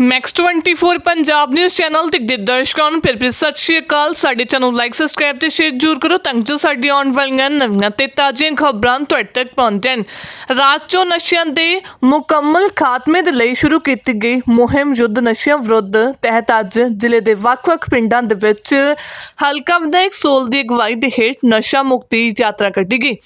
Max 24 Punjab news channel ਤੇ ਦੇ ਦਰਸ਼ਕਾਂ ਨੂੰ ਫਿਰ ਫਿਰ ਸਤਿ ਸ਼੍ਰੀ ਅਕਾਲ। ਸਾਡੇ ਚੈਨਲ ਲਾਈਕ ਸਬਸਕ੍ਰਾਈਬ ਤੇ ਸ਼ੇਅਰ ਜ਼ਰੂਰ ਕਰੋ ਤਾਂ ਜੋ ਸਾਡੀ ਆਉਣ ਵਾਲੀਆਂ ਨਵੀਆਂ ਤੇ ਤਾਜ਼ੀਆਂ ਖਬਰਾਂ ਤੁਹਾਡੇ ਤੱਕ ਪਹੁੰਚਣ। ਰਾਜ ਚੋਂ ਨਸ਼ਿਆਂ ਦੇ ਮੁਕੰਮਲ ਖਾਤਮੇ ਦੇ ਲਈ ਸ਼ੁਰੂ ਕੀਤੀ ਗਈ ਮੁਹਿੰਮ ਯੁੱਧ ਨਸ਼ਿਆਂ ਵਿਰੁੱਧ ਤਹਿਤ ਅੱਜ ਜ਼ਿਲ੍ਹੇ ਦੇ ਵੱਖ-ਵੱਖ ਪਿੰਡਾਂ ਦੇ ਵਿੱਚ ਹਲਕਾ ਵਿਧਾਇਕ ਸੋਲ ਦੀ ਅਗਵਾਈ ਦੇ ਹੇਠ ਨਸ਼ਾ ਮੁਕਤੀ ਯਾਤਰਾ ਕੱਢੀ ਗਈ।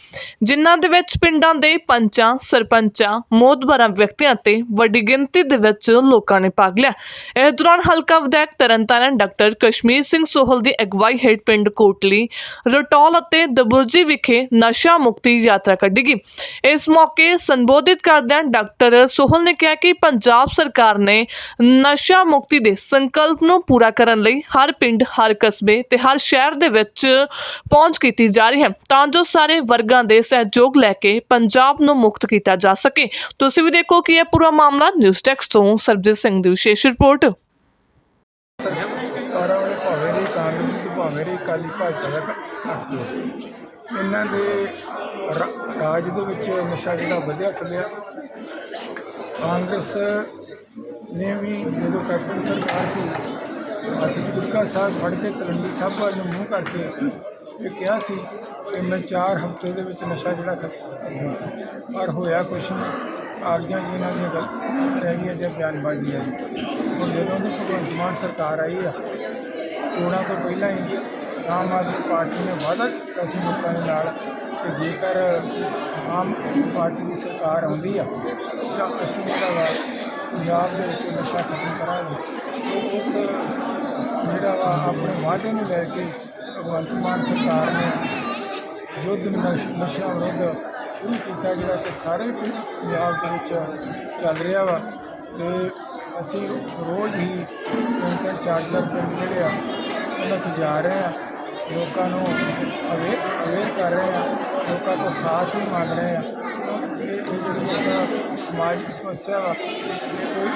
ਜਿਨ੍ਹਾਂ ਦੇ ਵਿੱਚ ਪਿੰਡਾਂ ਦੇ ਪੰਚਾਂ, ਸਰਪੰਚਾਂ ਮੋਦਬਰਾਂ ਵਿਅਕਤੀਆਂ ਤੇ ਵੱਡੀ ਗਿਣਤੀ ਦੇ ਵਿੱਚ ਲੋਕਾਂ ਨੇ ਭਾਗ ਲਿਆ। ਇਸ ਦੌਰਾਨ ਹਲਕਾ ਵਿਧਾਇਕ ਤਰਨਤਾਰਨ ਡਾਕਟਰ ਕਸ਼ਮੀਰ ਸਿੰਘ ਸੋਹਲ ਦੀ ਅਗਵਾਈ ਹੇਠ ਪਿੰਡ ਕੋਟਲੀ, ਰਟੌਲ ਅਤੇ ਦਬੁਰਜੀ ਵਿਖੇ ਨਸ਼ਾ ਮੁਕਤੀ ਯਾਤਰਾ ਕੱਢੀ ਗਈ। ਇਸ ਮੌਕੇ ਸੰਬੋਧਿਤ ਕਰਦਿਆਂ ਡਾਕਟਰ ਸੋਹਲ ਨੇ ਕਿਹਾ ਕਿ ਪੰਜਾਬ ਸਰਕਾਰ ਨੇ ਨਸ਼ਾ ਮੁਕਤੀ ਦੇ ਸੰਕਲਪ ਨੂੰ ਪੂਰਾ ਕਰਨ ਲਈ ਹਰ ਪਿੰਡ, ਹਰ ਕਸਬੇ ਤੇ ਹਰ ਸ਼ਹਿਰ ਦੇ ਵਿੱਚ ਪਹੁੰਚ ਕੀਤੀ ਜਾ ਰਹੀ ਹੈ ਤਾਂ ਜੋ ਸਾਰੇ ਵਰਗਾਂ ਦੇ ਸਹਿਯੋਗ ਲੈ ਕੇ ਪੰਜਾਬ ਨੂੰ ਮੁਕਤ ਕੀਤਾ ਜਾ ਸਕੇ। ਤੁਸੀਂ ਵੀ ਦੇਖੋ ਕਿ ਇਹ ਪੂਰਾ ਮਾਮਲਾ ਨਿਊਜ਼ ਟੈਕਸ ਤੋਂ ਸਰਬਜੀਤ ਸਿੰਘ ਦੀ ਵਿਸ਼ੇਸ਼ ਰਿਪੋਰਟ। ਸਤਾਰਾਂ ਵਾਲੇ ਭਾਵੇਂ ਦੀ ਕਾਂਗਰਸ ਭਾਵੇਂ ਦੀ ਅਕਾਲੀ ਭਾਜਪਾ ਦਾ ਘੱਟ ਇਹਨਾਂ ਦੇ ਰਾ- ਰਾਜ ਦੇ ਵਿੱਚ ਨਸ਼ਾ ਜਿਹੜਾ ਵਧਿਆ ਚੱਲਿਆ। ਕਾਂਗਰਸ ਨੇ ਵੀ ਜਦੋਂ ਕੈਪਟਨ ਸਰਕਾਰ ਸੀ, ਹੱਥ 'ਚ ਗੁਟਕਾ ਸਾਹਿਬ ਫੜ ਕੇ ਤਲੰਡੀ ਸਾਹਿਬ ਵੱਲ ਨੂੰ ਮੂੰਹ ਕਰਕੇ ਇਹ ਕਿਹਾ ਸੀ ਕਿ ਮੈਂ 4 ਹਫ਼ਤੇ ਦੇ ਵਿੱਚ ਨਸ਼ਾ ਜਿਹੜਾ ਖਤਮ ਕਰ ਪਰ ਹੋਇਆ ਕੁਛ ਨਹੀਂ। ਕਾਗਜ਼ਾਂ 'ਚ ਇਹਨਾਂ ਦੀਆਂ ਗੱਲ ਰਹਿ ਗਈਆਂ ਜਾਂ ਬਿਆਨਬਾਜ਼ੀ ਹੈ ਹੁਣ ਜਦੋਂ ਦੀ ਭਗਵੰਤ ਮਾਨ ਸਰਕਾਰ ਆਈ ਆ ਚੋਣਾਂ ਤੋਂ ਪਹਿਲਾਂ ਹੀ ਆਮ ਆਦਮੀ ਪਾਰਟੀ ਨੇ ਵਾਅਦਾ ਕੀਤਾ ਸੀ ਲੋਕਾਂ ਦੇ ਨਾਲ ਕਿ ਜੇਕਰ ਆਮ ਪਾਰਟੀ ਦੀ ਸਰਕਾਰ ਆਉਂਦੀ ਆ, ਤਾਂ ਅਸੀਂ ਜਿਹੜਾ ਵਾ ਪੰਜਾਬ ਦੇ ਵਿੱਚ ਨਸ਼ਾ ਖਤਮ ਕਰਾਂਗੇ। ਉਸ ਜਿਹੜਾ ਵਾ ਆਪਣੇ ਵਾਅਦੇ ਨੂੰ ਲੈ ਕੇ ਭਗਵੰਤ ਮਾਨ ਸਰਕਾਰ ਨੇ ਯੁੱਧ ਨਸ਼- ਨਸ਼ਾ ਵਿਰੁੱਧ ਸ਼ੁਰੂ ਕੀਤਾ, ਜਿਹੜਾ ਕਿ ਸਾਰੇ ਪਿੰ- ਪੰਜਾਬ ਦੇ ਵਿੱਚ ਚੱਲ ਰਿਹਾ ਵਾ। ਤੇ ਅਸੀਂ ਰੋਜ਼ ਹੀ ਤਿੰਨ ਤਿੰਨ ਚਾਰ ਚਾਰ ਪਿੰਡ ਜਿਹੜੇ ਆ, ਉਹਨਾਂ 'ਚ ਜਾ ਰਹੇ ਆ। ਲੋਕਾਂ ਨੂੰ ਅਵੇਅਰ ਅਵੇਅਰ ਕਰ ਰਹੇ ਆ। ਲੋਕਾਂ ਤੋਂ ਸਾਥ ਵੀ ਮੰਗ ਰਹੇ ਆ। ਇਹ ਜਿਹੜੀ ਇੱਕ ਸਮਾਜਿਕ ਸਮੱਸਿਆ ਵਾ, ਇਹ ਕੋਈ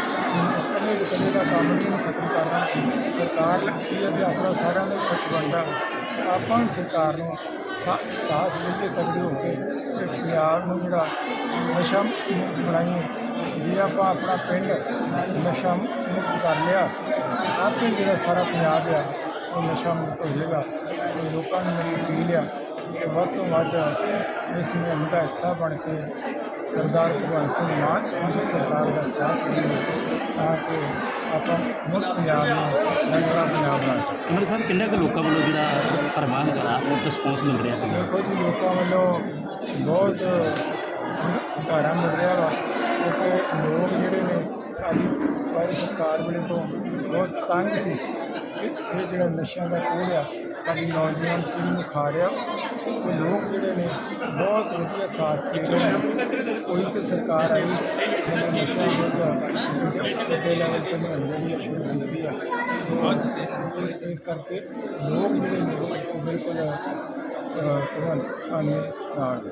ਇਕੱਲੇ ਦੇ ਇਕੱਲੇ ਦਾ ਕੰਮ ਨਹੀਂ ਇਹਨੂੰ ਖਤਮ ਕਰਨਾ। ਸਰਕਾਰ ਲੱਗੀ ਹੈ ਤੇ ਆਪਣਾ ਸਾਰਿਆਂ ਦਾ ਫਰਜ਼ ਬਣਦਾ। ਆਪਾਂ ਵੀ ਸਰਕਾਰ ਨੂੰ ਸਾ- ਸਾਥ ਦੇ ਕੇ ਤਗੜੇ ਹੋ ਕੇ ਤੇ ਪੰਜਾਬ ਨੂੰ ਜਿਹੜਾ ਨਸ਼ਾ ਮੁਕਤ ਬਣਾਈਏ, ਜੇ ਆਪਾਂ ਆਪਣਾ ਪਿੰਡ ਨਸ਼ਾ ਮੁਕਤ ਕਰ ਲਿਆ, ਆਪੇ ਜਿਹੜਾ ਸਾਰਾ ਪੰਜਾਬ ਆ, ਉਹ ਨਸ਼ਾ ਮੁਕਤ ਹੋ ਜਾਏਗਾ। ਤੇ ਲੋਕਾਂ ਨੂੰ ਮੇਰੀ ਅਪੀਲ ਆ ਕਿ ਵੱਧ ਤੋਂ ਵੱਧ ਇਸ ਮੁਹਿੰਮ ਦਾ ਹਿੱਸਾ ਬਣ ਕੇ ਸਰਦਾਰ ਭਗਵੰਤ ਸਿੰਘ ਮਾਨ ਦੀ ਸਰਕਾਰ ਦਾ ਸਾਥ ਦੇਈਏ ਤਾਂ ਕਿ ਆਪਾਂ ਮੁਕਤ ਪੰਜਾਬ ਨੂੰ ਰੰਗਲਾ ਪੰਜਾਬ ਬਣਾ ਸਕੀਏ ਸਾਹਿਬ ਕਿੰਨੇ ਕੁ ਲੋਕਾਂ ਵੱਲੋਂ ਜਿਹੜਾ ਫਰਮਾਨ ਕਰਾ ਰਿਸਪੌਂਸ ਮਿਲ ਰਿਹਾ ਹੈ ਦੇਖੋ ਜੀ ਲੋਕਾਂ ਵੱਲੋਂ ਬਹੁਤ ਹੰਗਾਰਾ ਮਿਲ ਰਿਹਾ ਵਾ। ਕਿਉਂਕਿ ਲੋਕ ਜਿਹੜੇ ਨੇ ਸਾਡੀ ਵਾਰੀ ਸਰਕਾਰ ਵੇਲੇ ਤੋਂ ਬਹੁਤ ਤੰਗ ਸੀ। ਇਹ ਇਹ ਜਿਹੜਾ ਨਸ਼ਿਆਂ ਦਾ ਕੋਲ ਆ ਸਾਡੀ ਨੌਜਵਾਨ ਪੀੜ੍ਹੀ ਨੂੰ ਖਾ ਰਿਹਾ ਸੋ ਲੋਕ ਜਿਹੜੇ ਨੇ ਬਹੁਤ ਵਧੀਆ ਸਾਥ ਦੇ ਰਹੇ ਨੇ। ਕੋਈ ਤੇ ਸਰਕਾਰ ਆਈ ਜਿਹਨੇ ਨਸ਼ਿਆਂ ਵਿਰੁੱਧ ਵੱਡੇ ਲੈਵਲ ਤੇ ਮੁਹਿੰਮ ਜਿਹੜੀ ਆ ਸ਼ੁਰੂ ਕੀਤੀ ਆ। ਸੋ ਇਸ- ਇਸ ਕਰਕੇ ਲੋਕ ਜਿਹੜੇ ਨੇ ਉਹ ਬਿਲਕੁਲ ਅਹ, ਭਗਵੰਤ ਮਾਨ ਦੇ ਨਾਲ ਨੇ।